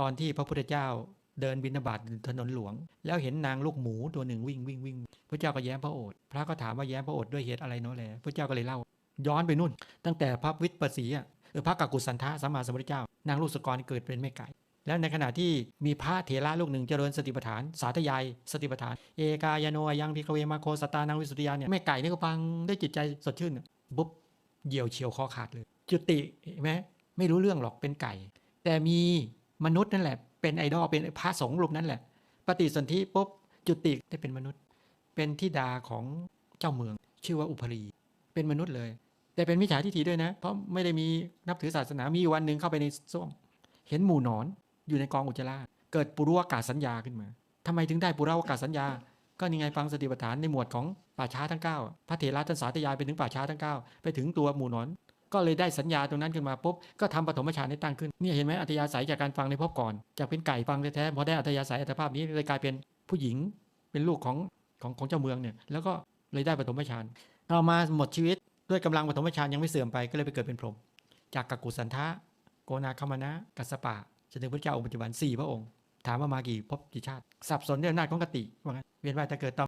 ตอนที่พระพุทธเจ้าเดินบิณฑบาตถนนหลวง แล้วเห็นนางลูกหมูตัวหนึ่งวิ่งวิ่งวิ่งพระเจ้าก็แย้มพระโอษฐ์พระก็ถามว่าแย้มพระโอษฐ์ด้วยเหตุอะไรเนาะแลพระเจ้าก็เลยเล่า ย้อนไปนู่น ตั้งแต่พระวิทย์ประสีอะเออพระกักุสันทะสัมมาสัมพุทธเจ้า นางลูกสกรเกิดเป็นแม่ไก่ แล้วในขณะที่มีพระเถระลูกหนึ่งเจริญสติปัฏฐาน สาธยายสติปัฏฐาน เอกายโนยังพิกเวมาโคสตานังวิสุทธิยาเนี่ยแม่ไก่นี่ก็ฟังได้วยจิตใจสดชื่นปุ๊บเหยี่ยวเฉียวคอขาดเลย จุติไหมไม่รู้เรื่องหรอกเป็นไก่ แต่มี มนุษย์นั่นแหละ เป็นไอดอลเป็นพระสงฆ์รูปนั้นแหละ ปฏิสนธิปุ๊บจุติได้เป็นมนุษย์ เป็นธิดาของเจ้าเมือง ชื่อว่าอุพรี เป็นมนุษย์เลย แต่เป็นมิจฉาทิฏฐิด้วยนะ เพราะไม่ได้มีนับถือศาสนามีวันหนึ่งเข้าไปในส้วมเห็นหมู่นอนอยู่ในกองอุจจาระเกิดปุรุวากาศสัญญาขึ้นมาทำไมถึงได้ปุรุวากาศสัญญา ก็นี่ไงฟังสติปัฏฐานในหมวดของป่าช้าทั้ง 9 พระเถระท่านสาธยายไปถึงป่าช้าทั้ง 9 ไปถึงตัวหมู่นอน ก็เลยได้สัญญาตรงนั้นขึ้นมาปุ๊บก็ทำปฐมฌานให้ตั้งขึ้นนี่เห็นไหมอัธยาศัยจากการฟังในภพก่อน จากเป็นไก่ฟังแท้ๆพอได้อัธยาศัยอัตภาพนี้เลยกลายเป็นผู้หญิงเป็นลูกของของของเจ้าเมืองเนี่ยแล้วก็เลยได้ปฐมฌานต่อมาหมดชีวิตด้วยกำลังปฐมฌานยังไม่เสื่อมไปก็เลยไปเกิดเป็นพรหมจากกักกุสันทะโกนาคามนะกัสปะจนถึงพระเจ้าองค์ปัจจุบันสี่พระองค์ ถามว่ามากี่ภพกี่ชาติ สับสนด้วยอำนาจของกติว่างั้นเวียนว่ายแต่เกิดต่อ